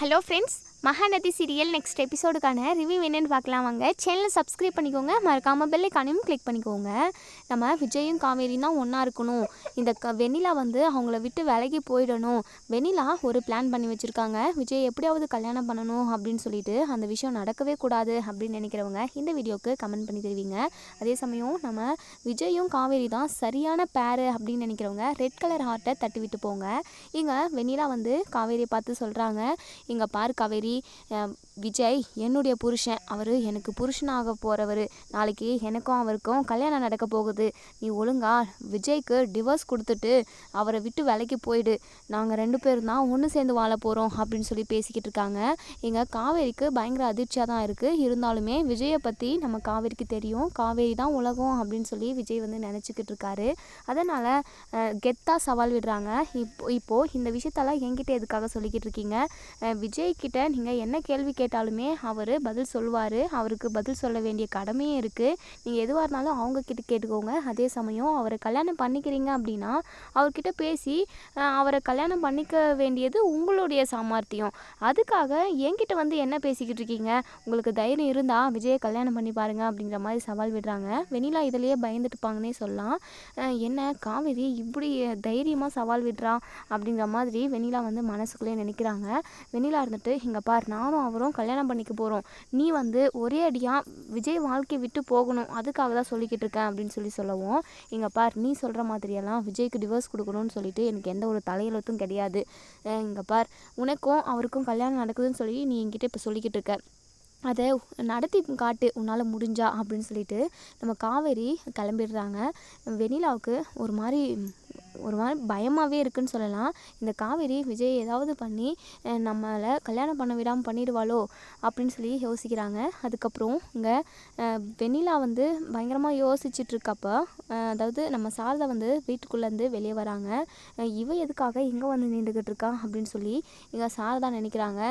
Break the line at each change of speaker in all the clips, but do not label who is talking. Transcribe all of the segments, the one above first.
Hello friends Mahanadi serial next எபிசோடுக்கான review என்னென்னு பார்க்கலாம் வாங்க. சேனலை சப்ஸ்கிரைப் பண்ணிக்கோங்க. மறக்காமல் பெல்லைக்கானையும் கிளிக் பண்ணிக்கோங்க. நம்ம விஜயும் காவேரியும் தான் ஒன்றா இருக்கணும். இந்த க வெண்ணிலா வந்து அவங்கள விட்டு விலகி போயிடணும். வெண்ணிலா ஒரு பிளான் பண்ணி வச்சுருக்காங்க. விஜய் எப்படியாவது கல்யாணம் பண்ணணும் அப்படின்னு சொல்லிட்டு அந்த விஷயம் நடக்கவே கூடாது அப்படின்னு நினைக்கிறவங்க இந்த வீடியோவுக்கு கமெண்ட் பண்ணி தருவீங்க. அதே சமயம் நம்ம விஜயும் காவேரி தான் சரியான பேரு அப்படின்னு நினைக்கிறவங்க ரெட் கலர் ஹார்ட்டை தட்டி விட்டு போங்க. இங்கே வெண்ணிலா வந்து காவேரியை பார்த்து சொல்கிறாங்க இங்கே பார் காவேரி அஹ், விஜய் என்னுடைய புருஷன். அவர் எனக்கு புருஷனாக போகிறவர் நாளைக்கு எனக்கும் அவருக்கும் கல்யாணம் நடக்க போகுது. நீ ஒழுங்கா விஜய்க்கு டிவோர்ஸ் கொடுத்துட்டு அவரை விட்டு விலைக்கு போயிடு. நாங்கள் ரெண்டு பேரும் தான் ஒன்று சேர்ந்து வாழ போகிறோம் அப்படின்னு சொல்லி பேசிக்கிட்டு இருக்காங்க. எங்கள் காவேரிக்கு பயங்கர அதிர்ச்சியாக தான் இருக்குது இருந்தாலுமே விஜயை பற்றி நம்ம காவேரிக்கு தெரியும். காவேரி தான் உலகம் அப்படின்னு சொல்லி விஜய் வந்து நினச்சிக்கிட்டு இருக்காரு. அதனால் கெத்தாக சவால் விடுறாங்க. இப்போ இப்போது இந்த விஷயத்தெல்லாம் என்கிட்ட எதுக்காக சொல்லிக்கிட்டு இருக்கீங்க? விஜய் கிட்ட நீங்கள் என்ன கேள்வி கேட்டாலுமே அவர் பதில் சொல்லுவார். அவருக்கு பதில் சொல்ல வேண்டிய கடமையும் இருக்குது நீங்கள் எதுவாக இருந்தாலும் அவங்கக்கிட்ட கேட்டுக்கோங்க. அதே சமயம் அவரை கல்யாணம் பண்ணிக்கிறீங்க அப்படின்னா அவர்கிட்ட பேசி அவரை கல்யாணம் பண்ணிக்க வேண்டியது உங்களுடைய சாமர்த்தியம். அதுக்காக என்கிட்ட வந்து என்ன பேசிக்கிட்டு இருக்கீங்க? உங்களுக்கு தைரியம் இருந்தால் விஜயை கல்யாணம் பண்ணி பாருங்க அப்படிங்கிற மாதிரி சவால் விடுறாங்க. வெண்ணிலா இதிலேயே பயந்துட்டுப்பாங்கன்னே சொல்லலாம். என்ன காவேரி இப்படி தைரியமாக சவால் விடுறா அப்படிங்கிற மாதிரி வெண்ணிலா வந்து மனசுக்குள்ளே நினைக்கிறாங்க. வெண்ணிலா இருந்துட்டு இங்கே பார் நானும் அவரும் கல்யாணம் பண்ணிக்க போகிறோம் நீ வந்து ஒரே அடியாக விஜய் வாழ்க்கையை விட்டு போகணும். அதுக்காக தான் சொல்லிக்கிட்டு இருக்கேன் அப்படின்னு சொல்லி சொல்லவும் இங்கே பார் நீ சொல்கிற மாதிரியெல்லாம் விஜய்க்கு டிவோர்ஸ் கொடுக்கணும்னு சொல்லிட்டு எனக்கு எந்த ஒரு தலையெழுத்தும் கிடையாது. இங்கே பார் உனக்கும் அவருக்கும் கல்யாணம் நடக்குதுன்னு சொல்லி நீ என்கிட்ட இப்போ சொல்லிக்கிட்டு இருக்க. அதை நடத்தி காட்டு உன்னால் முடிஞ்சா அப்படின்னு சொல்லிட்டு நம்ம காவேரி கிளம்பிடுறாங்க. வெண்ணிலாவுக்கு ஒரு மாதிரி ஒரு மாதிரி பயமாகவே இருக்குன்னு சொல்லலாம். இந்த காவேரி விஜய் ஏதாவது பண்ணி நம்மளை கல்யாணம் பண்ண விடாமல் பண்ணிடுவாளோ அப்படின்னு சொல்லி யோசிக்கிறாங்க. அதுக்கப்புறம் இங்கே வெண்ணிலா வந்து பயங்கரமாக யோசிச்சுட்ருக்கப்போ அதாவது நம்ம சாரதா வந்து வீட்டுக்குள்ளேருந்து வெளியே வராங்க. இவ எதுக்காக இங்கே வந்து நின்றுக்கிட்டு இருக்கா அப்படின்னு சொல்லி இங்கே சாரதா நினைக்கிறாங்க.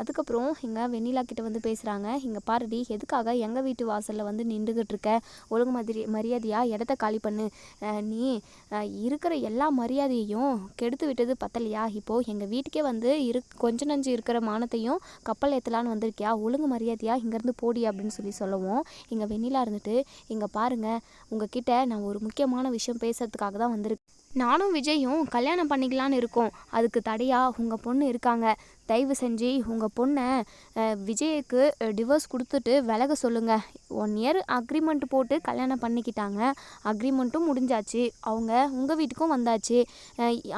அதுக்கப்புறம் இங்கே வெண்ணிலா கிட்ட வந்து பேசுகிறாங்க இங்கே பாருடி எதுக்காக எங்கள் வீட்டு வாசலில் வந்து நின்றுக்கிட்டு இருக்க ஒழுங்கு மாதிரி மரியாதையாக இடத்த காலி பண்ணு. நீ இருக்க இருக்கிற எல்லா மரியாதையையும் கெடுத்து விட்டது பத்தலையா? இப்போது எங்கள் வீட்டுக்கே வந்து இரு கொஞ்ச நஞ்சு இருக்கிற மானத்தையும் கப்பல் ஏற்றலான்னு வந்திருக்கியா? ஒழுங்கு மரியாதையாக இங்கேருந்து போடி அப்படின்னு சொல்லி சொல்லுவோம் இங்கே வெண்ணிலா இருந்துட்டு இங்கே பாருங்கள் உங்ககிட்ட நான் ஒரு முக்கியமான விஷயம் பேசுறதுக்காக தான் வந்திருக்கேன். நானும் விஜயும் கல்யாணம் பண்ணிக்கலான்னு இருக்கோம். அதுக்கு தடையாக உங்கள் பொண்ணு இருக்காங்க. தயவு செஞ்சு உங்கள் பொண்ணை விஜய்க்கு டிவோர்ஸ் கொடுத்துட்டு விலக சொல்லுங்கள் ஒன் இயர் அக்ரிமெண்ட் போட்டு கல்யாணம் பண்ணிக்கிட்டாங்க. அக்ரிமெண்ட்டும் முடிஞ்சாச்சு. அவங்க உங்கள் வீட்டுக்கும் வந்தாச்சு.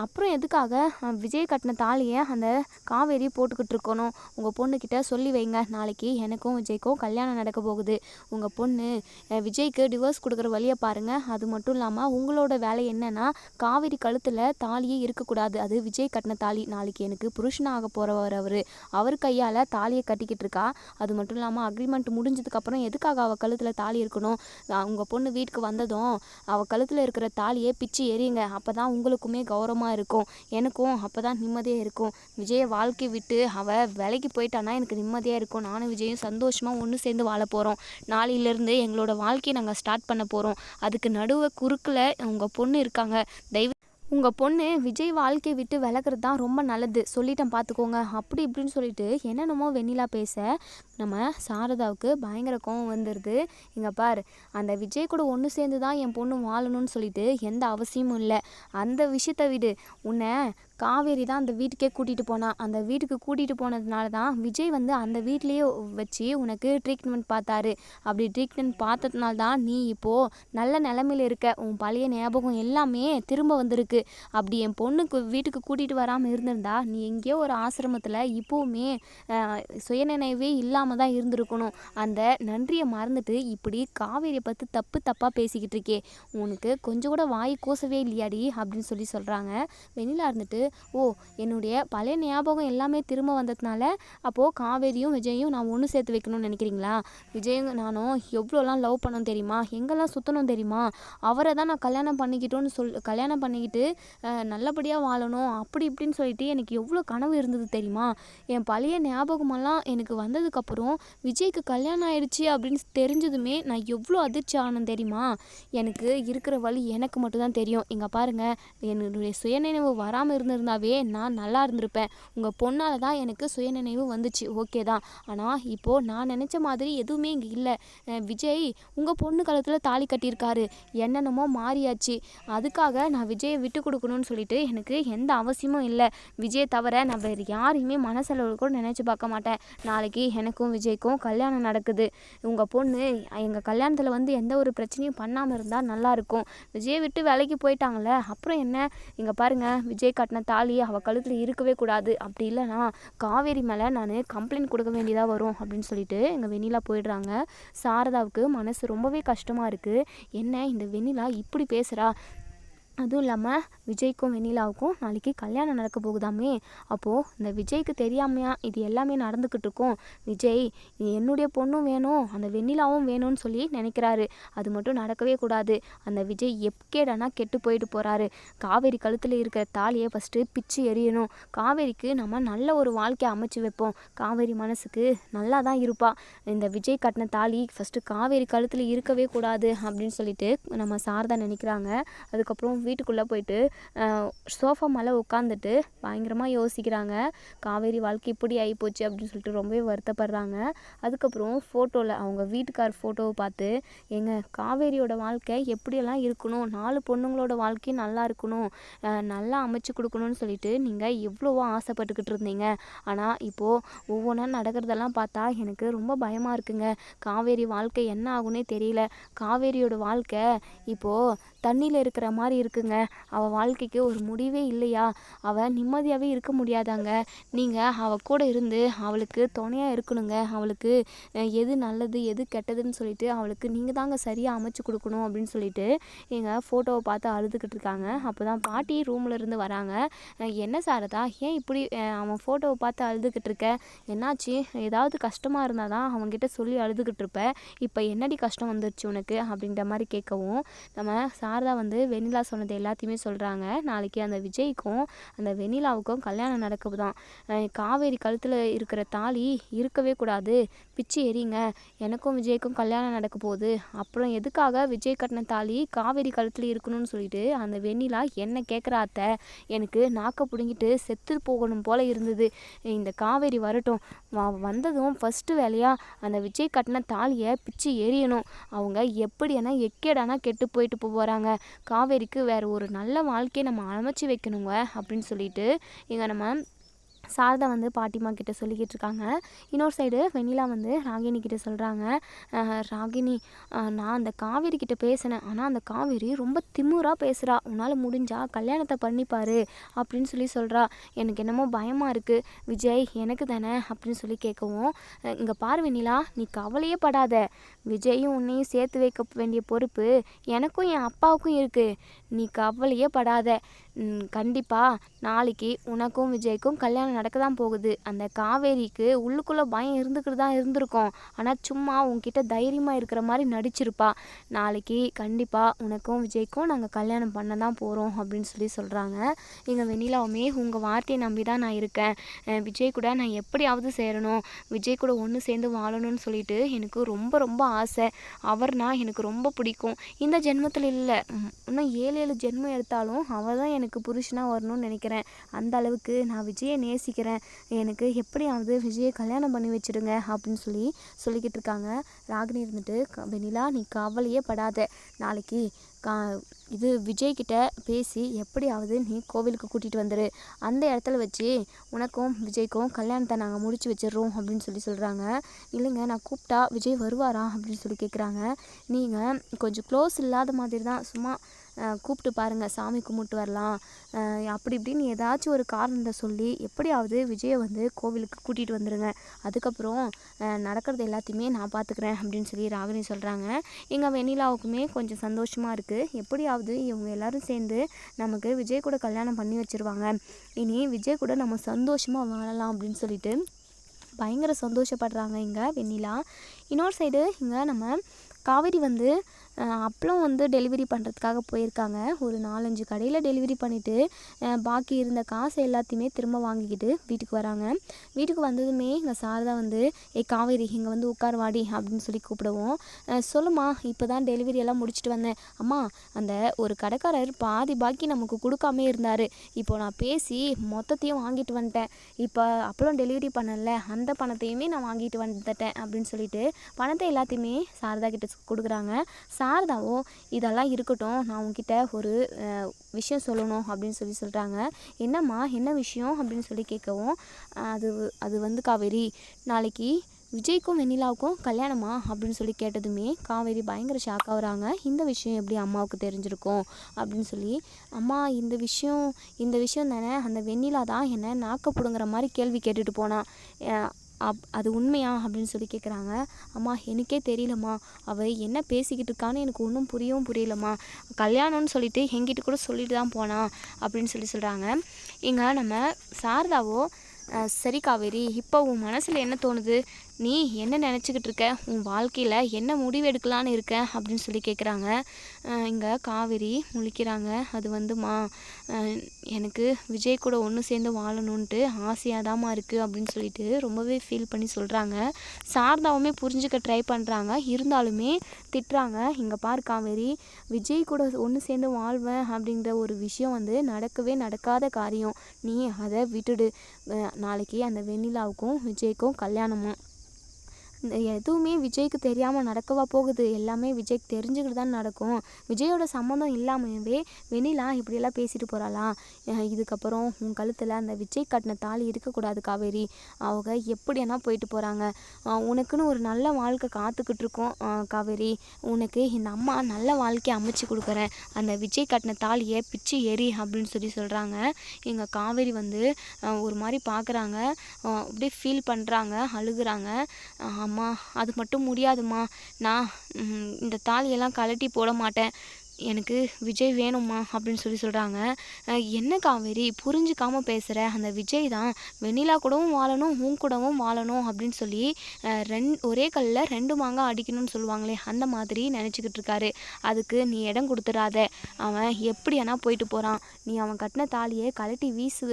அப்புறம் எதுக்காக விஜய் கட்டின தாலியை அந்த காவேரி போட்டுக்கிட்டு இருக்கணும்? உங்கள் பொண்ணுக்கிட்ட சொல்லி வைங்க. நாளைக்கு எனக்கும் விஜய்க்கும் கல்யாணம் நடக்க போகுது. உங்கள் பொண்ணு விஜய்க்கு டிவோர்ஸ் கொடுக்குற வழியை பாருங்கள் அது மட்டும் இல்லாமல் உங்களோட வேலை என்னென்னா காவேரி கழுத்தில் தாலியே இருக்கக்கூடாது. அது விஜய் கட்டின தாலி. நாளைக்கு எனக்கு புருஷனாக போகிறவர் அவர். அவர் கையால் தாலியை கட்டிக்கிட்டு இருக்கா. அது மட்டும் இல்லாமல் அக்ரிமெண்ட் முடிஞ்சதுக்கப்புறம் எதுக்காக அவள் கழுத்தில் தாலி இருக்கணும்? உங்கள் பொண்ணு வீட்டுக்கு வந்ததும் அவள் கழுத்தில் இருக்கிற தாலியை பிச்சு எறியுங்க. அப்போ தான் உங்களுக்குமே கௌரவமாக இருக்கும். எனக்கும் அப்போ தான் நிம்மதியாக இருக்கும். விஜயை வாழ்க்கை விட்டு அவள் வேலைக்கு போயிட்டானா எனக்கு நிம்மதியாக இருக்கும். நானும் விஜயும் சந்தோஷமாக ஒன்று சேர்ந்து வாழ போகிறோம் நாளையிலேருந்து எங்களோட வாழ்க்கையை நாங்கள் ஸ்டார்ட் பண்ண போகிறோம் அதுக்கு நடுவே குறுக்கில் உங்கள் பொண்ணு இருக்காங்க. தயவு உங்கள் பொண்ணு விஜய் வாழ்க்கையை விட்டு விலகிறது தான் ரொம்ப நல்லது. சொல்லிட்டேன் பார்த்துக்கோங்க அப்படி இப்படின்னு சொல்லிட்டு என்னென்னமோ வெண்ணிலா பேச நம்ம சாரதாவுக்கு பயங்கர கோவம் வந்துடுது இங்கே பார் அந்த விஜய் கூட ஒன்று சேர்ந்து தான் என் பொண்ணு வாழணும்னு சொல்லிட்டு எந்த அவசியமும் இல்லை. அந்த விஷயத்தை விடு. உன்னை காவேரி தான் அந்த வீட்டுக்கே கூட்டிகிட்டு போனான் அந்த வீட்டுக்கு கூட்டிகிட்டு போனதுனால தான் விஜய் வந்து அந்த வீட்லேயே வச்சு உனக்கு ட்ரீட்மெண்ட் பார்த்தாரு. அப்படி ட்ரீட்மெண்ட் பார்த்ததுனால தான் நீ இப்போது நல்ல நிலமையில இருக்க. உன் பழைய ஞாபகம் எல்லாமே திரும்ப வந்திருக்கு. அப்படி என் பொண்ணுக்கு வீட்டுக்கு கூட்டிகிட்டு வராமல் இருந்திருந்தா நீ எங்கேயோ ஒரு ஆசிரமத்தில் இப்போவுமே சுயநினைவே இல்லாமல் தான் இருந்திருக்கணும். அந்த நன்றியை மறந்துட்டு இப்படி காவேரியை பற்றி தப்பு தப்பாக பேசிக்கிட்டு இருக்கே. உனக்கு கொஞ்சம் கூட வாய் கூசவே இல்லையாடி? அப்படின்னு சொல்லி சொல்கிறாங்க வெண்ணிலா இருந்துட்டு ஓ என்னுடைய பழைய ஞாபகம் எல்லாமே திரும்ப வந்ததுனால அப்போது காவேரியும் விஜயும் நான் ஒன்று சேர்த்து வைக்கணும்னு நினைக்கிறீங்களா? விஜயும் நானும் எவ்வளோலாம் லவ் பண்ணோம் தெரியுமா? எங்கெல்லாம் சுற்றணும் தெரியுமா? அவரை தான் நான் கல்யாணம் பண்ணிக்கிட்டோன்னு சொல் கல்யாணம் பண்ணிக்கிட்டு நல்லபடியாக வாழணும் அப்படி இப்படின்னு சொல்லிட்டு எனக்கு எவ்வளோ கனவு இருந்தது தெரியுமா? என் பழைய ஞாபகமெல்லாம் எனக்கு வந்ததுக்கப்புறம் விஜய்க்கு கல்யாணம் ஆயிடுச்சு அப்படின்னு தெரிஞ்சதுமே நான் எவ்வளோ அதிர்ச்சி ஆனேன் தெரியுமா? எனக்கு இருக்கிற வழி எனக்கு மட்டும்தான் தெரியும். இங்கே பாருங்கள் என்னுடைய சுயநினைவு வராமல் இருந்திருந்தாவே நான் நல்லா இருந்திருப்பேன். உங்கள் பொண்ணால் தான் எனக்கு சுயநினைவு வந்துச்சு. ஓகே தான். ஆனால் இப்போது நான் நினச்ச மாதிரி எதுவுமே இங்கே இல்லை. விஜய் உங்கள் பொண்ணு கழுத்தில் தாலி கட்டியிருக்காரு. என்னென்னமோ மாறியாச்சு. அதுக்காக நான் விஜயை விட்டு கொடுக்கணும்னு சொல்லிட்டு எனக்கு எந்த அவசியமும் இல்லை. விஜயை தவிர நான் வேறு யாரையுமே மனசளவு கூட நினச்சி பார்க்க மாட்டேன். நாளைக்கு எனக்கும் விஜய்க்கும் கல்யாணம் நடக்குது. உங்கள் பொண்ணு எங்கள் கல்யாணத்தில் வந்து எந்த ஒரு பிரச்சனையும் பண்ணாமல் இருந்தால் நல்லாயிருக்கும் விஜயை விட்டு வேலைக்கு போயிட்டாங்களே அப்புறம் என்ன? இங்கே பாருங்கள் விஜய் கட்டின தாலி அவள் கழுத்தில் இருக்கவே கூடாது. அப்படி இல்லைனா காவேரி மேலே நான் கம்ப்ளைண்ட் கொடுக்க வேண்டியதாக வரும் அப்படின்னு சொல்லிட்டு எங்கள் வெண்ணிலா போயிடுறாங்க. சாரதாவுக்கு மனசு ரொம்பவே கஷ்டமாக இருக்குது என்ன இந்த வெண்ணிலா இப்படி பேசுகிறா அதுவும் இல்லாமல் விஜய்க்கும் வெண்ணிலாவுக்கும் நாளைக்கு கல்யாணம் நடக்க போகுதாமே. அப்போது இந்த விஜய்க்கு தெரியாமையா இது எல்லாமே நடந்துக்கிட்டு இருக்கும். விஜய் என்னுடைய பொண்ணும் வேணும் அந்த வெண்ணிலாவும் வேணும்னு சொல்லி நினைக்கிறாரு. அது மட்டும் நடக்கவே கூடாது. அந்த விஜய் எப்கேடானா கெட்டு போயிட்டு போகிறாரு காவேரி கழுத்தில் இருக்கிற தாலியை ஃபஸ்ட்டு பிச்சு எறியணும். காவேரிக்கு நம்ம நல்ல ஒரு வாழ்க்கையை அமைச்சு வைப்போம். காவேரி மனசுக்கு நல்லா தான் இருப்பா. இந்த விஜய் கட்டின தாலி ஃபஸ்ட்டு காவேரி கழுத்தில் இருக்கவே கூடாது அப்படின்னு சொல்லிட்டு நம்ம சாரதா நினைக்கிறாங்க. அதுக்கப்புறம் வீட்டுக்குள்ளே போயிட்டு சோஃபா மேலே உட்காந்துட்டு பயங்கரமாக யோசிக்கிறாங்க. காவேரி வாழ்க்கை இப்படி ஆகிப்போச்சு அப்படின்னு சொல்லிட்டு ரொம்பவே வருத்தப்படுறாங்க. அதுக்கப்புறம் ஃபோட்டோவில் அவங்க வீட்டுக்கார் ஃபோட்டோவை பார்த்து எங்கள் காவேரியோட வாழ்க்கை எப்படியெல்லாம் இருக்கணும்? நாலு பொண்ணுங்களோட வாழ்க்கையும் நல்லா இருக்கணும். நல்லா அமைச்சு கொடுக்கணும்னு சொல்லிட்டு நீங்கள் எவ்வளவோ ஆசைப்பட்டுக்கிட்டு இருந்தீங்க. ஆனால் இப்போது ஒவ்வொன்றா நடக்கிறதெல்லாம் பார்த்தா எனக்கு ரொம்ப பயமாக இருக்குங்க. காவேரி வாழ்க்கை என்ன ஆகுனே தெரியல. காவேரியோட வாழ்க்கை இப்போது தண்ணியில் இருக்கிற மாதிரி இருக்குங்க. அவள் வாழ்க்கைக்கு ஒரு முடிவே இல்லையா? அவள் நிம்மதியாகவே இருக்க முடியாதாங்க. நீங்கள் அவள் கூட இருந்து அவளுக்கு துணையாக இருக்கணுங்க. அவளுக்கு எது நல்லது எது கெட்டதுன்னு சொல்லிட்டு அவளுக்கு நீங்கள் தாங்க சரியாக அமைச்சு கொடுக்கணும் அப்படின்னு சொல்லிட்டு எங்கள் ஃபோட்டோவை பார்த்து அழுதுகிட்டு இருக்காங்க. அப்போ தான் பாட்டி ரூமில் இருந்து வராங்க. என்ன சாரதா ஏன் இப்படி அவன் ஃபோட்டோவை பார்த்து அழுதுகிட்டு இருக்க? என்னாச்சு? ஏதாவது கஷ்டமாக இருந்தால் தான் அவங்ககிட்ட சொல்லி அழுதுகிட்டு இருப்பேன் இப்போ என்னடி கஷ்டம் வந்துருச்சு உனக்கு? அப்படின்ற மாதிரி கேட்கவும் நம்ம சாரதா வந்து வெண்ணிலா சொன்னது எல்லாத்தையுமே சொல்கிறாங்க நாளைக்கு அந்த விஜய்க்கும் அந்த வெண்ணிலாவுக்கும் கல்யாணம் நடக்குதான் காவேரி கழுத்தில் இருக்கிற தாலி இருக்கவே கூடாது. பிச்சு எறிங்க. எனக்கும் விஜய்க்கும் கல்யாணம் நடக்க போகுது. அப்புறம் எதுக்காக விஜய் கட்டின தாலி காவேரி கழுத்தில் இருக்கணும்னு சொல்லிட்டு அந்த வெண்ணிலா என்ன கேட்குறா அத்தை? எனக்கு நாக்க பிடுங்கிட்டு செத்து போகணும் போல இருந்தது. இந்த காவேரி வரட்டும். வந்ததும் ஃபஸ்ட்டு வேலையாக அந்த விஜய் கட்டின தாலியை பிச்சு எறியணும். அவங்க எப்படியானா எக்கேடானா கெட்டு போயிட்டு போகிறாங்க காவேரிக்கு வேறு ஒரு நல்ல வாழ்க்கையை நம்ம அமைச்சு வைக்கணுங்க அப்படின்னு சொல்லிட்டு இங்கே நம்ம சாரதா வந்து பாட்டிமா கிட்ட சொல்லிக்கிட்டு இருக்காங்க இன்னொரு சைடு வெண்ணிலா வந்து ராகினி கிட்ட சொல்கிறாங்க ராகினி நான் அந்த காவேரி கிட்ட பேசினேன். ஆனால் அந்த காவேரி ரொம்ப திமுறாக பேசுகிறா உன்னால் முடிஞ்சால் கல்யாணத்தை பண்ணிப்பார் அப்படின்னு சொல்லி சொல்கிறா எனக்கு என்னமோ பயமாக இருக்குது விஜய் எனக்கு தானே அப்படின்னு சொல்லி கேட்கவும் இங்கே பாரு வெண்ணிலா நீ கவலையே படாத. விஜயும் உன்னையும் சேர்த்து வைக்க வேண்டிய பொறுப்பு எனக்கும் என் அப்பாவுக்கும் இருக்குது நீ கவலையே படாத. கண்டிப்பாக நாளைக்கு உனக்கும் விஜய்க்கும் கல்யாணம் நடக்க தான் போகுது. அந்த காவேரிக்கு உள்ளுக்குள்ளே பயம் இருந்துக்கிட்டு தான் இருந்திருக்கும். ஆனால் சும்மா உன்கிட்ட தைரியமாக இருக்கிற மாதிரி நடிச்சிருப்பா. நாளைக்கு கண்டிப்பாக உனக்கும் விஜய்க்கும் நாங்கள் கல்யாணம் பண்ண தான் போகிறோம் அப்படின்னு சொல்லி சொல்கிறாங்க எங்கள் வெண்ணிலாவுமே உங்கள் வார்த்தையை நம்பி தான் நான் இருக்கேன். விஜய் கூட நான் எப்படியாவது சேரணும். விஜய் கூட ஒன்று சேர்ந்து வாழணும்னு சொல்லிட்டு எனக்கு ரொம்ப ரொம்ப ஆசை. அவர்னா எனக்கு ரொம்ப பிடிக்கும். இந்த ஜென்மத்தில் இல்லை. இன்னும் ஏழு ஏழு ஜென்மம் எடுத்தாலும் அவர் தான் எனக்கு எனக்கு புருஷனாக வரணும்னு நினைக்கிறேன். அந்த அளவுக்கு நான் விஜயை நேசிக்கிறேன். எனக்கு எப்படியாவது விஜயை கல்யாணம் பண்ணி வச்சிடுங்க அப்படின்னு சொல்லி சொல்லிக்கிட்டு இருக்காங்க. ராகினி இருந்துட்டு "க- வெண்ணிலா நீ கவலையே படாத. நாளைக்கு கா இது விஜய் கிட்ட பேசி எப்படியாவது நீ கோவிலுக்கு கூட்டிகிட்டு வந்துரு. அந்த இடத்துல வச்சு உனக்கும் விஜய்க்கும் கல்யாணத்தை நாங்கள் முடிச்சு வச்சிடுறோம் அப்படின்னு சொல்லி சொல்கிறாங்க இல்லைங்க நான் கூப்பிட்டா விஜய் வருவாரா? அப்படின்னு சொல்லி கேட்குறாங்க நீங்கள் கொஞ்சம் க்ளோஸ் இல்லாத மாதிரி தான் சும்மா கூப்பிட்டு பாருங்கள் சாமி கும்பிட்டு வரலாம். அப்படி இப்படின்னு ஏதாச்சும் ஒரு காரணத்தை சொல்லி எப்படியாவது விஜயை வந்து கோவிலுக்கு கூட்டிகிட்டு வந்துடுங்க அதுக்கப்புறம் நடக்கிறது எல்லாத்தையுமே நான் பார்த்துக்கிறேன் அப்படின்னு சொல்லி ராகினி சொல்கிறாங்க எங்கள் வெண்ணிலாவுக்குமே கொஞ்சம் சந்தோஷமாக இருக்குது எப்படியாவது இவங்க எல்லாரும் சேர்ந்து நமக்கு விஜய் கூட கல்யாணம் பண்ணி வச்சிருவாங்க. இனி விஜய் கூட நம்ம சந்தோஷமாக வாழலாம் அப்படின்னு சொல்லிட்டு பயங்கர சந்தோஷப்படுறாங்க இங்கே வெண்ணிலா. இன்னொரு சைடு இங்கே நம்ம காவேரி வந்து அப்பளம் வந்து டெலிவரி பண்ணுறதுக்காக போயிருக்காங்க. ஒரு நாலஞ்சு கடையில் டெலிவரி பண்ணிவிட்டு பாக்கி இருந்த காசு எல்லாத்தையுமே திரும்ப வாங்கிக்கிட்டு வீட்டுக்கு வராங்க. வீட்டுக்கு வந்ததுமே இங்கே சாரதா வந்து ஏ காவேரி இங்கே வந்து உட்கார் வாடி அப்படின்னு சொல்லி கூப்பிடுவோம். சொல்லுமா இப்போ தான் டெலிவரி எல்லாம் முடிச்சுட்டு வந்தேன். அம்மா அந்த ஒரு கடைக்காரர் பாதி பாக்கி நமக்கு கொடுக்காம இருந்தார். இப்போ நான் பேசி மொத்தத்தையும் வாங்கிட்டு வந்துட்டேன். இப்போ அப்பளம் டெலிவரி பண்ணல அந்த பணத்தையுமே நான் வாங்கிட்டு வந்துட்டேன் அப்படின்னு சொல்லிட்டு பணத்தை எல்லாத்தையுமே சாரதா கிட்ட கொடுக்குறாங்க. சாரதாவோ இதெல்லாம் இருக்கட்டும் நான் உங்ககிட்ட ஒரு விஷயம் சொல்லணும் அப்படின்னு சொல்லி சொல்கிறாங்க என்னம்மா என்ன விஷயம் அப்படின்னு சொல்லி கேட்கவும் அது அது வந்து காவேரி நாளைக்கு விஜய்க்கும் வெண்ணிலாவுக்கும் கல்யாணமா அப்படின்னு சொல்லி கேட்டதுமே காவேரி பயங்கர ஷாக் ஆகுறாங்க. இந்த விஷயம் எப்படி அம்மாவுக்கு தெரிஞ்சிருக்கும் அப்படின்னு சொல்லி. அம்மா இந்த விஷயம் இந்த விஷயம் தானே அந்த வெண்ணிலா தான் என்ன நாக்க பிடுங்குற மாதிரி கேள்வி கேட்டுட்டு போனான் அப் அது உண்மையா அப்படின்னு சொல்லி கேட்குறாங்க அம்மா எனக்கே தெரியலம்மா. அவள் என்ன பேசிக்கிட்டு இருக்கான்னு எனக்கு ஒன்றும் புரியவும் புரியலம்மா. கல்யாணம்னு சொல்லிட்டு எங்கிட்டு கூட சொல்லிட்டு தான் போனா அப்படின்னு சொல்லி சொல்கிறாங்க இங்கே நம்ம சாரதாவோ சரி காவேரி இப்போ உன் மனசில் என்ன தோணுது? நீ என்ன நினச்சிக்கிட்டு இருக்க? உன் வாழ்க்கையில் என்ன முடிவு எடுக்கலான்னு இருக்க? அப்படின்னு சொல்லி கேட்குறாங்க இங்கே காவேரி முழிக்கிறாங்க. அது வந்துமா எனக்கு விஜய் கூட ஒன்று சேர்ந்து வாழணுன்ட்டு ஆசையாக தாம்மா இருக்குது அப்படின்னு சொல்லிட்டு ரொம்பவே ஃபீல் பண்ணி சொல்கிறாங்க சாரதாவுமே புரிஞ்சுக்க ட்ரை பண்ணுறாங்க இருந்தாலுமே திட்டுறாங்க. இங்கே பார் காவேரி விஜய் கூட ஒன்று சேர்ந்து வாழ்வேன் அப்படிங்கிற ஒரு விஷயம் வந்து நடக்கவே நடக்காத காரியம். நீ அதை விட்டுடு. நாளைக்கு அந்த வெண்ணிலாவுக்கும் விஜய்க்கும் கல்யாணமும் எதுவுமே விஜய்க்கு தெரியாமல் நடக்கவா போகுது? எல்லாமே விஜய்க்கு தெரிஞ்சுக்கிட்டு தான் நடக்கும். விஜயோட சம்மந்தம் இல்லாமவே வெண்ணிலா இப்படியெல்லாம் பேசிட்டு போகிறாளா இதுக்கப்புறம் உன் கழுத்தில் அந்த விஜய் கட்டின தாலி இருக்கக்கூடாது காவேரி. அவங்க எப்படியானா போயிட்டு போகிறாங்க உனக்குன்னு ஒரு நல்ல வாழ்க்கை காத்துக்கிட்டு இருக்கோம் காவேரி. உனக்கு இந்த அம்மா நல்ல வாழ்க்கையை அமைச்சு கொடுக்குறேன். அந்த விஜய் கட்டின தாலியை பிச்சு எரி அப்படின்னு சொல்லி சொல்கிறாங்க எங்கள் காவேரி வந்து ஒரு மாதிரி பார்க்குறாங்க அப்படியே ஃபீல் பண்ணுறாங்க அழுகுறாங்க. அம்மா அது மட்டும் முடியாதும்மா. நான் இந்த தாலியெல்லாம் கழட்டி போட மாட்டேன். எனக்கு விஜய் வேணும்மா அப்படின்னு சொல்லி சொல்கிறாங்க என்ன காவேரி புரிஞ்சுக்காமல் பேசுகிற அந்த விஜய் தான் வெண்ணிலா கூடவும் வாழணும் உன் கூடவும் வாழணும் அப்படின்னு சொல்லி ரெண் ஒரே கல்லில் ரெண்டு மாங்காய் அடிக்கணும்னு சொல்லுவாங்களே அந்த மாதிரி நினச்சிக்கிட்டு இருக்காரு. அதுக்கு நீ இடம் கொடுத்துடாத. அவன் எப்படியானா போயிட்டு போகிறான் நீ அவன் கட்டின தாலியை கழட்டி வீசு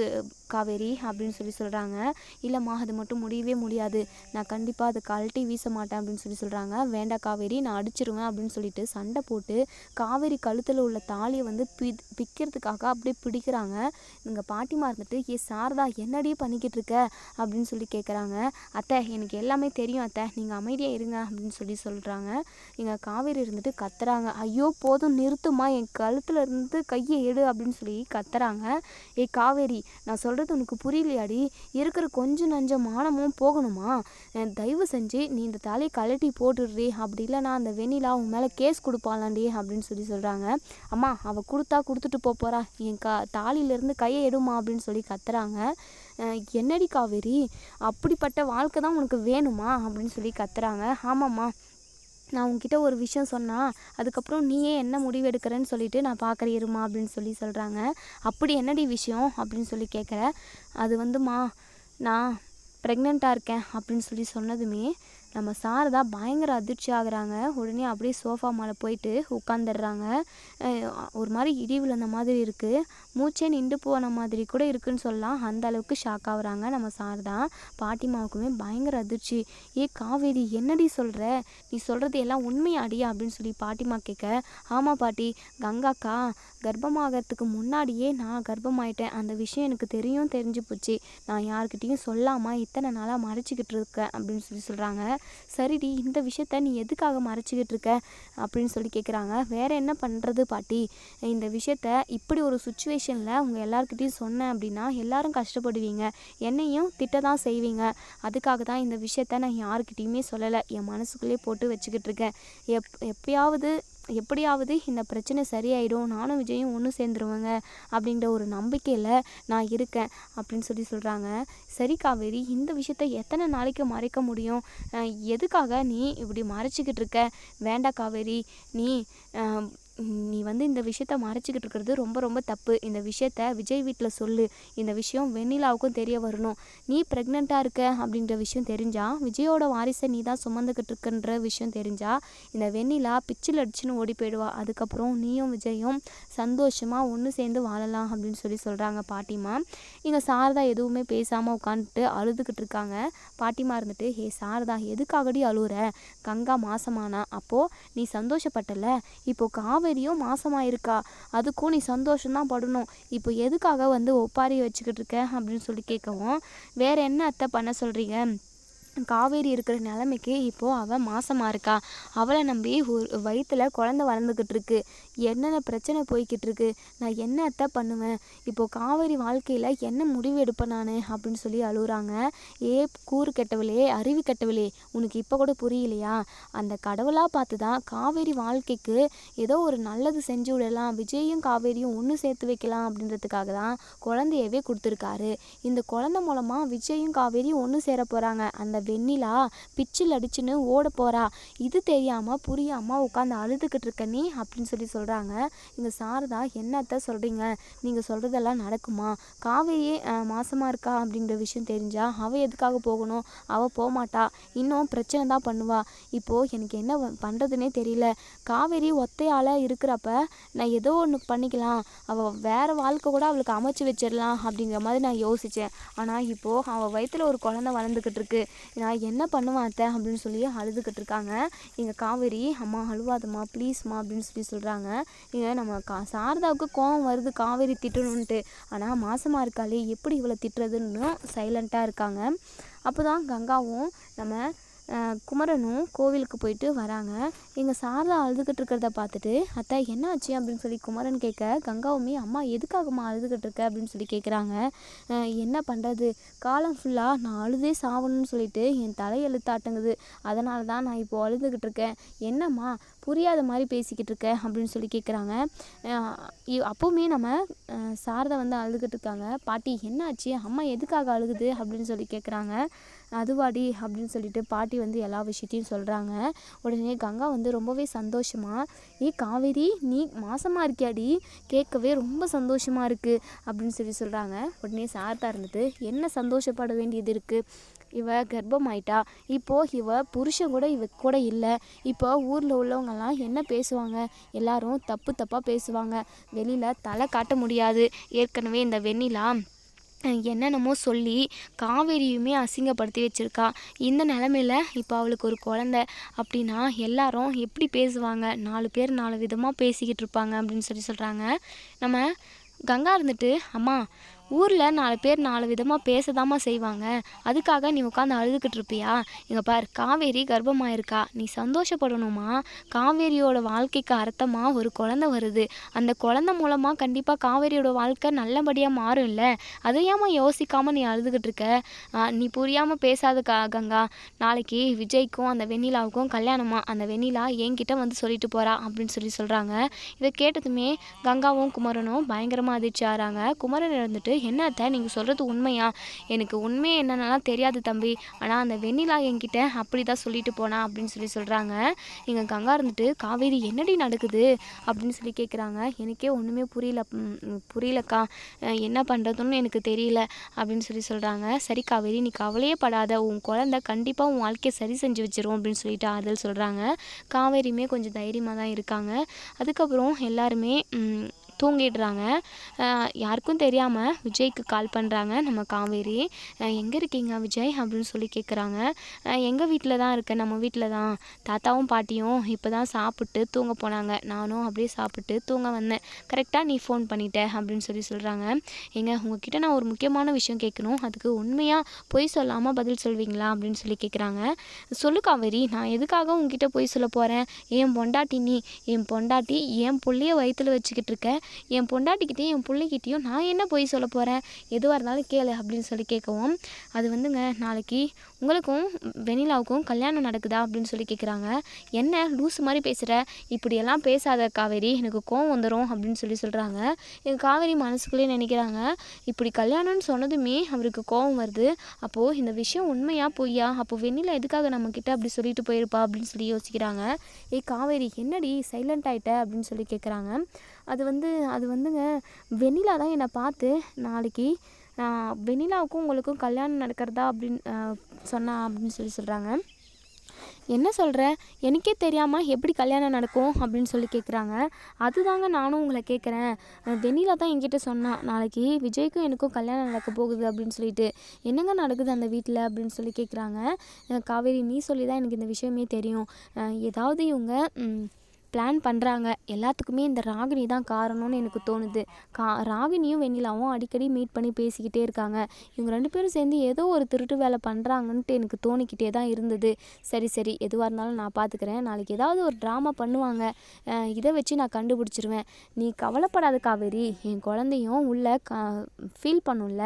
காவேரி அப்படின்னு சொல்லி சொல்கிறாங்க இல்லைம்மா அது மட்டும் முடியவே முடியாது. நான் கண்டிப்பாக அதை கழட்டி வீச மாட்டேன் அப்படின்னு சொல்லி சொல்கிறாங்க வேண்டாம் காவேரி நான் அடிச்சிருவேன் அப்படின்னு சொல்லிட்டு சண்டை போட்டு காவேரி கழுத்தில் உள்ள தாலியை வந்து பி பிக்கிறதுக்காக அப்படியே பிடிக்கிறாங்க. இங்கே பாட்டிமா இருந்துட்டு ஏ சாரதா என்னடி பண்ணிக்கிட்டு இருக்க? அப்படின்னு சொல்லி கேட்குறாங்க அத்தை எனக்கு எல்லாமே தெரியும் அத்தை. நீங்கள் அமைதியாக இருங்க அப்படின்னு சொல்லி சொல்கிறாங்க இங்கே காவேரி இருந்துட்டு கத்துறாங்க. ஐயோ போதும் நிறுத்துமா என் கழுத்தில் இருந்து கையை எடு அப்படின்னு சொல்லி கத்துறாங்க. ஏ காவேரி நான் சொல்கிறது உனக்கு புரியலையாடி? இருக்கிற கொஞ்சம் நஞ்ச மானமும் போகணுமா? தயவு செஞ்சு நீ இந்த தலையை கழட்டி போட்டுடுறி. அப்படி இல்லைனா அந்த வெண்ணிலா உன் மேலே கேஸ் கொடுப்பாளாண்டி அப்படின்னு சொல்லி சொல்கிறாங்க அம்மா அவள் கொடுத்தா கொடுத்துட்டு போகிறா என் க தாலியிலேருந்து கையை எடுமா அப்படின்னு சொல்லி கத்துறாங்க. என்னடி காவேரி? அப்படிப்பட்ட வாழ்க்கை தான் உனக்கு வேணுமா? அப்படின்னு சொல்லி கத்துறாங்க. ஆமாம்மா. நான் உங்ககிட்ட ஒரு விஷயம் சொன்னால் அதுக்கப்புறம் நீயே என்ன முடிவு எடுக்கிறேன்னு சொல்லிட்டு நான் பார்க்குறேன் இருமா அப்படின்னு சொல்லி சொல்கிறாங்க அப்படி என்னடி விஷயம் அப்படின்னு சொல்லி கேட்குற அது வந்துமா நான் ப்ரெக்னெண்ட்டாக இருக்கேன் அப்படின்னு சொல்லி சொன்னதுமே நம்ம சாரதா பயங்கர அதிர்ச்சி ஆகுறாங்க. உடனே அப்படியே சோஃபா மேலே போயிட்டு உட்காந்துடுறாங்க ஒரு மாதிரி இடி விழுந்த மாதிரி இருக்குது மூச்சே நின்று போன மாதிரி கூட இருக்குன்னு சொல்லலாம். அந்த அளவுக்கு ஷாக் ஆகுறாங்க நம்ம சாரதா பாட்டிமாவுக்குமே பயங்கர அதிர்ச்சி. ஏ காவேரி என்னடி சொல்கிற நீ சொல்கிறது எல்லாம் உண்மையாடி அப்படின்னு சொல்லி பாட்டிமா கேட்க ஆமாம் பாட்டி கங்காக்கா கர்ப்பமாகறதுக்கு முன்னாடியே நான் கர்ப்பமாயிட்டேன். அந்த விஷயம் எனக்கு தெரியும் தெரிஞ்சு போச்சு. நான் யாருக்கிட்டேயும் சொல்லாமல் இத்தனை நாளாக மறைச்சிக்கிட்டு இருக்கேன் அப்படின்னு சொல்லி சொல்கிறாங்க சரிடி இந்த விஷயத்த நீ எதுக்காக மறைச்சிக்கிட்டு இருக்க? அப்படின்னு சொல்லி கேட்குறாங்க வேற என்ன பண்ணுறது பாட்டி? இந்த விஷயத்த இப்படி ஒரு சுச்சுவேஷனில் உங்கள் எல்லாருக்கிட்டையும் சொன்னேன் அப்படின்னா எல்லாரும் கஷ்டப்படுவீங்க. என்னையும் திட்ட தான் செய்வீங்க. அதுக்காக தான் இந்த விஷயத்த நான் யாருக்கிட்டேயுமே சொல்லலை. என் மனசுக்குள்ளேயே போட்டு வச்சுக்கிட்டு இருக்கேன். எப் எப்பயாவது எப்படியாவது இந்த பிரச்சனை சரியாயிடும் நானும் விஜயும் ஒன்று சேர்ந்துருவாங்க அப்படிங்கிற ஒரு நம்பிக்கையில் நான் இருக்கேன் அப்படின்னு சொல்லி சொல்கிறாங்க சரி காவேரி இந்த விஷயத்த எத்தனை நாளைக்கு மறைக்க முடியும்? எதுக்காக நீ இப்படி மறைச்சிக்கிட்டு இருக்க? வேண்டாம் காவேரி நீ நீ வந்து இந்த விஷயத்த மறைச்சிக்கிட்டு இருக்கிறது ரொம்ப ரொம்ப தப்பு. இந்த விஷயத்த விஜய் வீட்டில் சொல்லு. இந்த விஷயம் வெண்ணிலாவுக்கும் தெரிய வரணும். நீ ப்ரெக்னெண்ட்டாக இருக்க அப்படின்ற விஷயம் தெரிஞ்சால் விஜயோட வாரிசை நீ தான் சுமந்துக்கிட்டு இருக்கன்ற விஷயம் தெரிஞ்சால் இந்த வெண்ணிலா பிச்சில் அடிச்சுன்னு ஓடி போயிடுவா. அதுக்கப்புறம் நீயும் விஜயும் சந்தோஷமாக ஒன்று சேர்ந்து வாழலாம் அப்படின்னு சொல்லி சொல்கிறாங்க பாட்டிமா. இங்கே சாரதா எதுவுமே பேசாமல் உட்காந்துட்டு அழுதுகிட்டு இருக்காங்க. பாட்டிமா இருந்துட்டு ஹே சாரதா எதுக்காகடி அழுகுற கங்கா மாசமானா. அப்போது நீ சந்தோஷப்பட்டல. இப்போ காவேரியும் மாசமாயிருக்கா? அதுக்கும் நீ சந்தோஷம்தான் படணும். இப்போ எதுக்காக வந்து ஒப்பாரி வச்சுக்கிட்டு இருக்க? அப்படின்னு சொல்லி கேட்கவும் வேற என்ன அத்தை பண்ண சொல்கிறீங்க காவேரி இருக்கிற நிலமைக்கு இப்போது அவள் மாசமாக இருக்கா? அவளை நம்பி ஒரு வயிற்றில் குழந்த வளர்ந்துக்கிட்டு இருக்கு. என்னென்ன பிரச்சனை போய்கிட்டு இருக்கு? நான் என்ன அத்தை பண்ணுவேன்? இப்போது காவேரி வாழ்க்கையில் என்ன முடிவு எடுப்பேன் நான்? அப்படின்னு சொல்லி அழுகுறாங்க ஏ கூறு கெட்டவளே அறிவு கெட்டவளே உனக்கு இப்போ கூட புரியலையா? அந்த கடவுளாக பார்த்து தான் காவேரி வாழ்க்கைக்கு ஏதோ ஒரு நல்லது செஞ்சு விடலாம். விஜயும் காவேரியும் ஒன்று சேர்த்து வைக்கலாம் அப்படின்றதுக்காக தான் குழந்தையவே கொடுத்துருக்காரு. இந்த குழந்தை மூலமாக விஜயும் காவேரியும் ஒன்று சேர போகிறாங்க அந்த வெண்ணிலா பிச்சில் அடிச்சுன்னு ஓட போகிறா இது தெரியாமல் புரியாமல் உட்காந்து அழுதுகிட்டு இருக்க நீ அப்படின்னு சொல்லி சொல்கிறாங்க இங்கே சாரதா என்னத்த சொல்கிறீங்க நீங்கள் சொல்கிறதெல்லாம் நடக்குமா? காவேரி மாசமாக இருக்கா? அப்படின்ற விஷயம் தெரிஞ்சால் அவள் எதுக்காக போகணும்? அவள் போகமாட்டா இன்னும் பிரச்சனை தான் பண்ணுவா. இப்போது எனக்கு என்ன வ- பண்ணுறதுனே தெரியல. காவேரி ஒத்தையால் இருக்கிறப்ப நான் ஏதோ ஒன்று பண்ணிக்கலாம். அவள் வேறு வாழ்க்கை கூட அவளுக்கு அமைச்சு வச்சிடலாம். அப்படிங்கிற மாதிரி நான் யோசித்தேன் ஆனால் இப்போது அவள் வயிற்றில் ஒரு குழந்தை வளர்ந்துக்கிட்டு இருக்கு. நான் என்ன பண்ணுவேன் அத்தை அப்படின்னு சொல்லி அழுதுகிட்டு இருக்காங்க இங்கே காவேரி அம்மா அழுவாதம்மா ப்ளீஸ்மா அப்படின்னு சொல்லி சொல்கிறாங்க இங்கே நம்ம கா சாரதாவுக்கு கோவம் வருது காவேரி திட்டணுன்ட்டு ஆனால் மாசமாக இருக்காளே எப்படி இவளை திட்டுறதுன்னு சைலண்ட்டாக இருக்காங்க. அப்போ தான் கங்காவும் நம்ம குமரனும் கோவிலுக்கு போயிட்டு வராங்க. எங்கள் சாரதா அழுதுகிட்டு இருக்கிறத பார்த்துட்டு அத்தை என்ன ஆச்சு? அப்படின்னு சொல்லி குமரன் கேட்க கங்காவுமே அம்மா எதுக்காகம்மா அழுதுகிட்டு இருக்க? அப்படின்னு சொல்லி கேட்குறாங்க. என்ன பண்ணுறது காலம் ஃபுல்லாக நான் அழுதே சாவணும்னு சொல்லிட்டு என் தலையெழுத்தாட்டுங்குது அதனால தான் நான் இப்போ அழுதுகிட்டு இருக்கேன். என்னம்மா புரியாத மாதிரி பேசிக்கிட்டு இருக்க? அப்படின்னு சொல்லி கேட்குறாங்க. அப்போவுமே நம்ம சாரதா வந்து அழுதுகிட்டு இருக்காங்க. பாட்டி என்னாச்சு அம்மா எதுக்காக அழுகுது? அப்படின்னு சொல்லி கேட்குறாங்க. அதுவாடி அப்படின்னு சொல்லிட்டு பாட்டி வந்து எல்லா விஷயத்தையும் சொல்கிறாங்க உடனே கங்கா வந்து ரொம்பவே சந்தோஷமாக ஏ காவேரி நீ மாசமாக இருக்கியாடி? கேட்கவே ரொம்ப சந்தோஷமாக இருக்குது அப்படின்னு சொல்லி சொல்கிறாங்க உடனே சார்த்தா இருந்துட்டு என்ன சந்தோஷப்பட வேண்டியது இருக்குது இவ கர்ப்பமாயிட்டா. இப்போது இவ புருஷன் கூட இவ கூட இல்லை. இப்போ ஊரில் உள்ளவங்கெல்லாம் என்ன பேசுவாங்க? எல்லாரும் தப்பு தப்பாக பேசுவாங்க. வெளியில் தலை காட்ட முடியாது. ஏற்கனவே இந்த வெண்ணிலா என்னென்னமோ சொல்லி காவேரியுமே அசிங்கப்படுத்தி வச்சுருக்கா. இந்த நிலமையில இப்போ அவளுக்கு ஒரு குழந்த அப்படின்னா எல்லாரும் எப்படி பேசுவாங்க? நாலு பேர் நாலு விதமாக பேசிக்கிட்டு இருப்பாங்க அப்படின்னு சொல்லி சொல்கிறாங்க நம்ம கங்கா இருந்துட்டு அம்மா ஊரில் நாலு பேர் நாலு விதமாக பேசதாம்மா செய்வாங்க. அதுக்காக நீ உட்காந்து அழுதுகிட்டு இருப்பியா? இங்கே பார் காவேரி கர்ப்பமாக இருக்கா நீ சந்தோஷப்படணுமா? காவேரியோட வாழ்க்கைக்கு அர்த்தமாக ஒரு குழந்தை வருது. அந்த குழந்தை மூலமாக கண்டிப்பாக காவேரியோட வாழ்க்கை நல்லபடியாக மாறும் இல்லை அதை ஏமா யோசிக்காமல் நீ அழுதுகிட்டு இருக்க? நீ புரியாமல் பேசாத கங்கா. நாளைக்கு விஜய்க்கும் அந்த வெண்ணிலாவுக்கும் கல்யாணமா? அந்த வெண்ணிலா என்கிட்ட வந்து சொல்லிட்டு போகிறா அப்படின்னு சொல்லி சொல்கிறாங்க இதை கேட்டதுமே கங்காவும் குமரனும் பயங்கரமாக அதிர்ச்சி ஆகிறாங்க குமரன் இருந்துட்டு என்ன அத்தை நீங்கள் சொல்கிறது உண்மையா? எனக்கு உண்மை என்னென்னலாம் தெரியாது தம்பி. ஆனால் அந்த வெண்ணிலா என்கிட்ட அப்படி தான் சொல்லிட்டு போனா அப்படின்னு சொல்லி சொல்கிறாங்க எங்கள் கங்கா இருந்துட்டு காவேரி என்னடி நடக்குது? அப்படின்னு சொல்லி கேட்குறாங்க எனக்கே ஒன்றுமே புரியல புரியலக்கா. என்ன பண்ணுறதுன்னு எனக்கு தெரியல. அப்படின்னு சொல்லி சொல்கிறாங்க சரி காவேரி நீ கவலையே படாத. உன் குழந்த கண்டிப்பாக உன் வாழ்க்கையை சரி செஞ்சு வச்சிரும் அப்படின்னு சொல்லிட்டு ஆறுதல் சொல்கிறாங்க காவேரியுமே கொஞ்சம் தைரியமாக தான் இருக்காங்க. அதுக்கப்புறம் எல்லாருமே தூங்கிடுறாங்க. யாருக்கும் தெரியாமல் விஜய்க்கு கால் பண்ணுறாங்க நம்ம காவேரி. எங்கே இருக்கீங்க விஜய்? அப்படின்னு சொல்லி கேட்குறாங்க எங்கள் வீட்டில் தான் இருக்கேன். நம்ம வீட்டில் தான். தாத்தாவும் பாட்டியும் இப்போ தான் சாப்பிட்டு தூங்க போனாங்க. நானும் அப்படியே சாப்பிட்டு தூங்க வந்தேன். கரெக்டாக நீ ஃபோன் பண்ணிட்ட அப்படின்னு சொல்லி சொல்கிறாங்க ஏங்க உங்ககிட்ட நான் ஒரு முக்கியமான விஷயம் கேட்கணும் அதுக்கு உண்மையாக பொய் சொல்லாமல் பதில் சொல்வீங்களா? அப்படின்னு சொல்லி கேட்குறாங்க சொல்லு காவேரி நான் எதுக்காக உங்ககிட்ட பொய் சொல்ல போகிறேன் என் பொண்டாட்டி நீ என் பொண்டாட்டி என் புள்ளைய வயிற்றுல வச்சுக்கிட்டு இருக்க. என் பொண்டாட்டிக்கிட்டேயும் என் பிள்ளைகிட்டேயும் நான் என்ன போய் சொல்ல போகிறேன் எதுவாக இருந்தாலும் கேளு அப்படின்னு சொல்லி கேட்கவும் அது வந்துங்க நாளைக்கு உங்களுக்கும் வெண்ணிலாவுக்கும் கல்யாணம் நடக்குதா அப்படின்னு சொல்லி கேட்குறாங்க. என்ன லூஸ் மாதிரி பேசுகிற இப்படியெல்லாம் பேசாத காவேரி எனக்கு கோவம் வந்துடும் அப்படின்னு சொல்லி சொல்கிறாங்க எங்கள் காவேரி மனசுக்குள்ளேயே நினைக்கிறாங்க இப்படி கல்யாணம்னு சொன்னதுமே அவருக்கு கோவம் வருது. அப்போது இந்த விஷயம் உண்மையாக பொய்யா? அப்போ வெண்ணிலா எதுக்காக நம்மக்கிட்ட அப்படி சொல்லிட்டு போயிருப்பா அப்படின்னு சொல்லி யோசிக்கிறாங்க. ஏய் காவேரி என்னடி சைலண்ட் ஆயிட்ட அப்படின்னு சொல்லி கேட்குறாங்க. அது வந்து அது வந்துங்க வெண்ணிலா தான் என்னை பார்த்து நாளைக்கு நான் வெண்ணிலாவுக்கும் உங்களுக்கும் கல்யாணம் நடக்கிறதா? அப்படின்னு சொன்னா அப்படின்னு சொல்லி சொல்கிறாங்க என்ன சொல்கிற எனக்கே தெரியாமல் எப்படி கல்யாணம் நடக்கும்? அப்படின்னு சொல்லி கேட்குறாங்க அதுதாங்க நானும் உங்களை கேட்குறேன் வெண்ணிலா தான் என்கிட்ட சொன்னான் நாளைக்கு விஜய்க்கும் எனக்கும் கல்யாணம் நடக்க போகுது அப்படின்னு சொல்லிட்டு என்னங்க நடக்குது அந்த வீட்டில் அப்படின்னு சொல்லி கேட்குறாங்க காவேரி நீ சொல்லி தான் எனக்கு இந்த விஷயமே தெரியும். ஏதாவது இவங்க பிளான் பண்ணுறாங்க எல்லாத்துக்குமே இந்த ராகினி தான் காரணம்னு எனக்கு தோணுது. கா ராகினியும் வெண்ணிலாவும் அடிக்கடி மீட் பண்ணி பேசிக்கிட்டே இருக்காங்க. இவங்க ரெண்டு பேரும் சேர்ந்து ஏதோ ஒரு திருட்டு வேலை பண்ணுறாங்கன்ட்டு எனக்கு தோணிக்கிட்டே தான் இருந்தது. சரி சரி எதுவாக இருந்தாலும் நான் பார்த்துக்கிறேன் நாளைக்கு ஏதாவது ஒரு ட்ராமா பண்ணுவாங்க. இதை வச்சு நான் கண்டுபிடிச்சிருவேன். நீ கவலைப்படாத காவேரி. என் குழந்தையும் உள்ள க ஃபீல் பண்ணும்ல.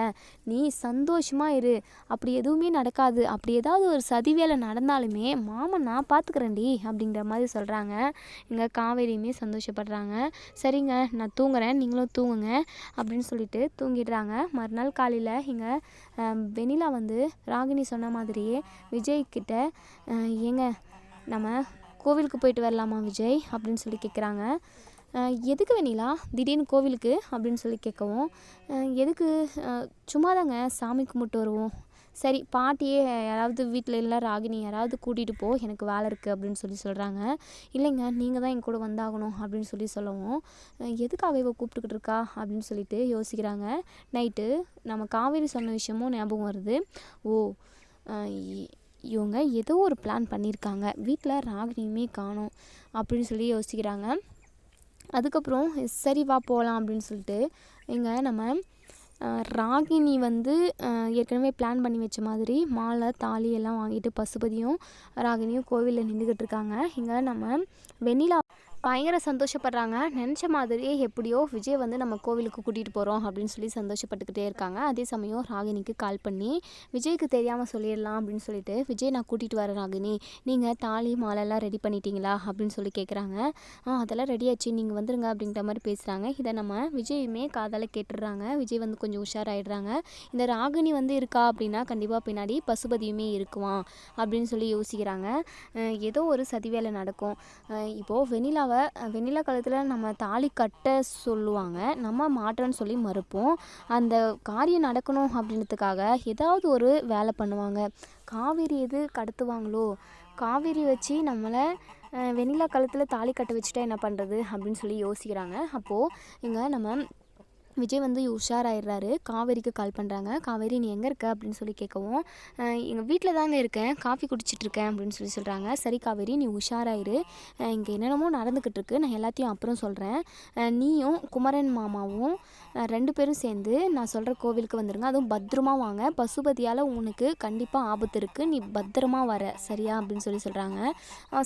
நீ சந்தோஷமாக இரு. அப்படி எதுவுமே நடக்காது. அப்படி ஏதாவது ஒரு சதி வேலை நடந்தாலுமே மாமன் நான் பார்த்துக்கிறேன்டி அப்படிங்கிற மாதிரி சொல்கிறாங்க இங்கே காவேரியுமே சந்தோஷப்படுறாங்க. சரிங்க நான் தூங்குறேன் நீங்களும் தூங்குங்க அப்படின்னு சொல்லிட்டு தூங்கிடுறாங்க. மறுநாள் காலையில் இங்கே வெண்ணிலா வந்து ராகினி சொன்ன மாதிரியே விஜய்கிட்ட ஏங்க நம்ம கோவிலுக்கு போயிட்டு வரலாமா விஜய்? அப்படின்னு சொல்லி கேட்குறாங்க எதுக்கு வெண்ணிலா? திடீர்னு கோவிலுக்கு அப்படின்னு சொல்லி கேட்கவும் எதுக்கு சும்மா சும்மாதாங்க சாமி கும்பிட்டு வருவோம் சரி பாட்டியே யாராவது வீட்டில் இல்லை ராகினி யாராவது கூட்டிகிட்டு போ எனக்கு வேலை இருக்குது அப்படின்னு சொல்லி சொல்கிறாங்க இல்லைங்க நீங்கள் தான் என் கூட வந்தாகணும் அப்படின்னு சொல்லி சொல்லவும் எதுக்காக இவ கூப்பிட்டுக்கிட்டு இருக்கா அப்படின்னு சொல்லிட்டு யோசிக்கிறாங்க. நைட்டு நம்ம காவேரி சொன்ன விஷயமும் ஞாபகம் வருது. ஓ இவங்க ஏதோ ஒரு பிளான் பண்ணியிருக்காங்க. வீட்டில் ராகினியுமே காணும் அப்படின்னு சொல்லி யோசிக்கிறாங்க. அதுக்கப்புறம் சரி வா போகலாம் அப்படின்னு சொல்லிட்டு இங்கே நம்ம ராகினி வந்து ஏற்கனவே பிளான் பண்ணி வச்ச மாதிரி மாலை தாலி எல்லாம் வாங்கிட்டு பசுபதியும் ராகினியும் கோவிலில் நின்றுக்கிட்டு இருக்காங்க. இங்கே நம்ம வெண்ணிலா பயங்கர சந்தோஷப்படுறாங்க. நினச்ச மாதிரியே எப்படியோ விஜய் வந்து நம்ம கோவிலுக்கு கூட்டிகிட்டு போகிறோம் அப்படின்னு சொல்லி சந்தோஷப்பட்டுக்கிட்டே இருக்காங்க. அதே சமயம் ராகினிக்கு கால் பண்ணி விஜய்க்கு தெரியாமல் சொல்லிடலாம் அப்படின்னு சொல்லிட்டு விஜய் நான் கூட்டிகிட்டு வரேன் ராகினி நீங்கள் தாலி மாலைலாம் ரெடி பண்ணிட்டீங்களா? அப்படின்னு சொல்லி கேட்குறாங்க ஆ அதெல்லாம் ரெடி ஆச்சு. நீங்கள் வந்துருங்க அப்படின்ற மாதிரி பேசுகிறாங்க இதை நம்ம விஜயுமே காதால் கேட்டுடுறாங்க. விஜய் வந்து கொஞ்சம் உஷாராயிடுறாங்க. இந்த ராகினி வந்து இருக்கா? அப்படின்னா கண்டிப்பாக பின்னாடி பசுபதியுமே இருக்குவான் அப்படின்னு சொல்லி யோசிக்கிறாங்க. ஏதோ ஒரு சதிவேலை நடக்கும். இப்போது வெனிலா வெண்ணிலாவை வெண்ணிலா காலத்தில் நம்ம தாலி கட்ட சொல்லுவாங்க. நம்ம மாட்டோன்னு சொல்லி மறுப்போம். அந்த காரியம் நடக்கணும் அப்படின்றதுக்காக ஏதாவது ஒரு வேலை பண்ணுவாங்க. காவேரி எது கடத்துவாங்களோ? காவேரி வச்சு நம்மளை வெண்ணிலா கழுத்தில் தாலி கட்ட வச்சுட்டா என்ன பண்ணுறது அப்படின்னு சொல்லி யோசிக்கிறாங்க. அப்போது இங்கே நம்ம விஜய் வந்து உஷாராயிடுறாரு. காவேரிக்கு கால் பண்ணுறாங்க காவேரி நீ எங்கே இருக்க? அப்படின்னு சொல்லி கேட்கவும் எங்கள் வீட்டில் தாங்க இருக்கேன். காஃபி குடிச்சிட்ருக்கேன் அப்படின்னு சொல்லி சொல்கிறாங்க சரி காவேரி நீ உஷாராயிரு. இங்கே என்னென்னமோ நடந்துக்கிட்டு இருக்கு. நான் எல்லாத்தையும் அப்புறம் சொல்கிறேன் நீயும் குமரன் மாமாவும் ரெண்டு பேரும் சேர்ந்து நான் சொல்கிற கோவிலுக்கு வந்துடுங்க அதுவும் பத்திரமா வாங்க. பசுபதியால் உனக்கு கண்டிப்பாக ஆபத்து இருக்குது நீ பத்திரமா வர. சரியா? அப்படின்னு சொல்லி சொல்கிறாங்க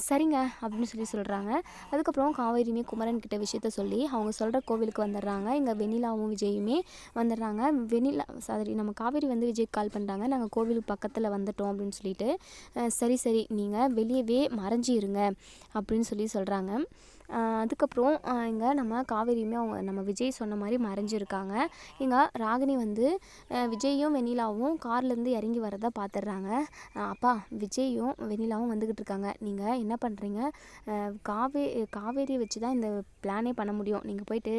சரிங்க. அப்படின்னு சொல்லி சொல்கிறாங்க அதுக்கப்புறம் காவேரியுமே குமரன் கிட்ட விஷயத்த சொல்லி அவங்க சொல்கிற கோவிலுக்கு வந்துடுறாங்க. இங்கே வெண்ணிலாவும் விஜயுமே வந்துடுறாங்க. வெனிலா சாரி நம்ம காவேரி வந்து விஜய்க்கு கால் பண்ணுறாங்க நாங்கள் கோவிலுக்கு பக்கத்தில் வந்துட்டோம் அப்படின்னு சொல்லிட்டு சரி சரி நீங்கள் வெளியவே மறைஞ்சி இருங்க அப்படின்னு சொல்லி சொல்கிறாங்க அதுக்கப்புறம் இங்கே நம்ம காவேரியுமே அவங்க நம்ம விஜய் சொன்ன மாதிரி மறைஞ்சிருக்காங்க. இங்கே ராகினி வந்து விஜயும் வெண்ணிலாவும் கார்லேருந்து இறங்கி வரதை பார்த்துடுறாங்க அப்பா விஜயும் வெண்ணிலாவும் வந்துக்கிட்டு இருக்காங்க. நீங்கள் என்ன பண்ணுறீங்க காவே காவேரியை வச்சு தான் இந்த பிளானே பண்ண முடியும். நீங்கள் போயிட்டு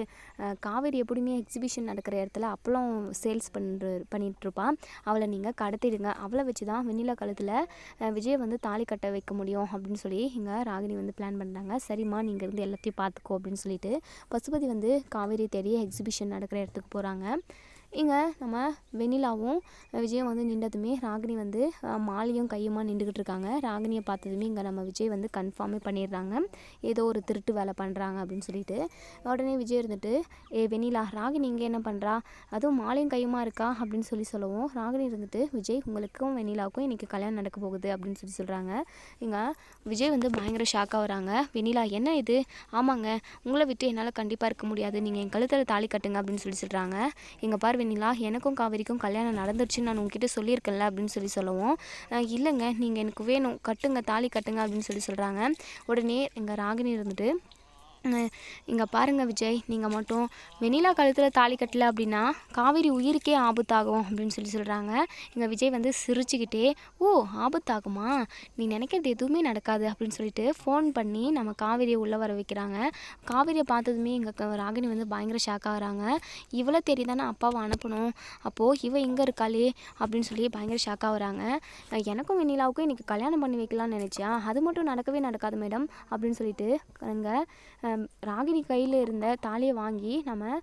காவேரி எப்படியுமே எக்ஸிபிஷன் நடக்கிற இடத்துல அப்பளம் சேல்ஸ் பண்ணுற பண்ணிகிட்ருப்பான் அவளை நீங்கள் கடத்திடுங்க. அவளை வச்சு தான் வெண்ணிலா கழுத்தில் விஜய் வந்து தாலி கட்ட வைக்க முடியும் அப்படின்னு சொல்லி இங்கே ராகினி வந்து பிளான் பண்ணுறாங்க சரிம்மா நீங்கள் இருந்து எல்லாத்தையும் பார்த்துக்கோ அப்படின்னு சொல்லிட்டு பசுபதி வந்து காவேரி தேடி எக்ஸிபிஷன் நடக்கிற இடத்துக்கு போகிறாங்க இங்கே நம்ம வெண்ணிலாவும் விஜயும் வந்து நின்றதுமே ராகினி வந்து மாலியும் மாலையும் கையுமா நின்றுக்கிட்டு இருக்காங்க. ராகினியை பார்த்ததுமே இங்கே நம்ம விஜய் வந்து கன்ஃபார்மே பண்ணிடுறாங்க. ஏதோ ஒரு திருட்டு வேலை பண்ணுறாங்க அப்படின்னு சொல்லிட்டு. உடனே விஜய் இருந்துட்டு ஏ வெண்ணிலா ராகினி இங்கே என்ன பண்ணுறா? அதுவும் மாலையும் கையுமா இருக்கா? அப்படின்னு சொல்லி சொல்லவும் ராகினி இருந்துட்டு விஜய் உங்களுக்கும் வெண்ணிலாவுக்கும் இன்றைக்கி கல்யாணம் நடக்க போகுது அப்படின்னு சொல்லி சொல்கிறாங்க. இங்கே விஜய் வந்து பயங்கர ஷாக்காக வராங்க. வெண்ணிலா என்ன இது? ஆமாங்க உங்களை விட்டு என்னால் கண்டிப்பாக இருக்க முடியாது. நீங்கள் என் கழுத்தில் தாலி கட்டுங்க அப்படின்னு சொல்லி சொல்கிறாங்க. எங்கள் பார் வெண்ணிலா எனக்கும் காவேரிக்கும் கல்யாணம் நடந்துருச்சுன்னு நான் உங்ககிட்ட சொல்லியிருக்கேன்ல அப்படின்னு சொல்லி சொல்லுவோம். இல்லைங்க நீங்கள் எனக்கு வேணும். கட்டுங்க தாலி கட்டுங்க அப்படின்னு சொல்லி சொல்கிறாங்க உடனே எங்கள் ராகினி இருந்துட்டு இங்கே பாருங்கள் விஜய் நீங்கள் மட்டும் வெண்ணிலா கழுத்தில் தாலி கட்டலை அப்படின்னா காவேரி உயிருக்கே ஆபத்தாகும் அப்படின்னு சொல்லி சொல்கிறாங்க எங்கள் விஜய் வந்து சிரிச்சுக்கிட்டே ஓ ஆபத்தாகுமா? நீ நினைக்கிறது எதுவுமே நடக்காது அப்படின்னு சொல்லிட்டு ஃபோன் பண்ணி நம்ம காவேரியை உள்ளே வர வைக்கிறாங்க. காவிரியை பார்த்ததுமே எங்கள் ராகினி வந்து பயங்கர ஷாக் ஆகுறாங்க. இவ்வளோ தேடி தானே அப்பாவை அனுப்பணும்? அப்போது இவ இங்கே இருக்காளே அப்படின்னு சொல்லி பயங்கர ஷாக் ஆகுறாங்க. எனக்கும் வெண்ணிலாவுக்கும் இன்றைக்கி கல்யாணம் பண்ணி வைக்கலாம்னு நினச்சா அது மட்டும் நடக்கவே நடக்காது மேடம் அப்படின்னு சொல்லிட்டு அங்கே ராகினி கையில் இருந்த தாலியை வாங்கி நம்ம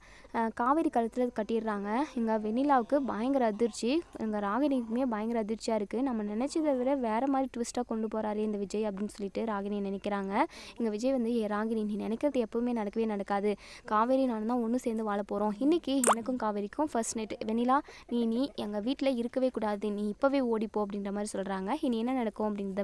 காவேரி கழுத்தில் கட்டிடுறாங்க. இங்கே வெண்ணிலாவுக்கு பயங்கர அதிர்ச்சி. இங்கே ராகினிக்குமே பயங்கர அதிர்ச்சியாக இருக்குது நம்ம நினச்சதை விட வேறு மாதிரி ட்விஸ்ட்டாக கொண்டு போகிறாரு இந்த விஜய் அப்படின்னு சொல்லிட்டு ராகினி நினைக்கிறாங்க. இங்கே விஜய் வந்து ஏ ராகினி நீ நினைக்கிறது எப்பவுமே நடக்கவே நடக்காது. காவேரி நானும் தான் ஒன்று சேர்ந்து வாழ போகிறோம் இன்றைக்கி எனக்கும் காவேரிக்கும் ஃபர்ஸ்ட் நைட் வெண்ணிலா நீ நீ எங்கள் வீட்டில் இருக்கவே கூடாது. நீ இப்போவே ஓடிப்போ அப்படின்ற மாதிரி சொல்கிறாங்க இனி என்ன நடக்கும் அப்படின்றத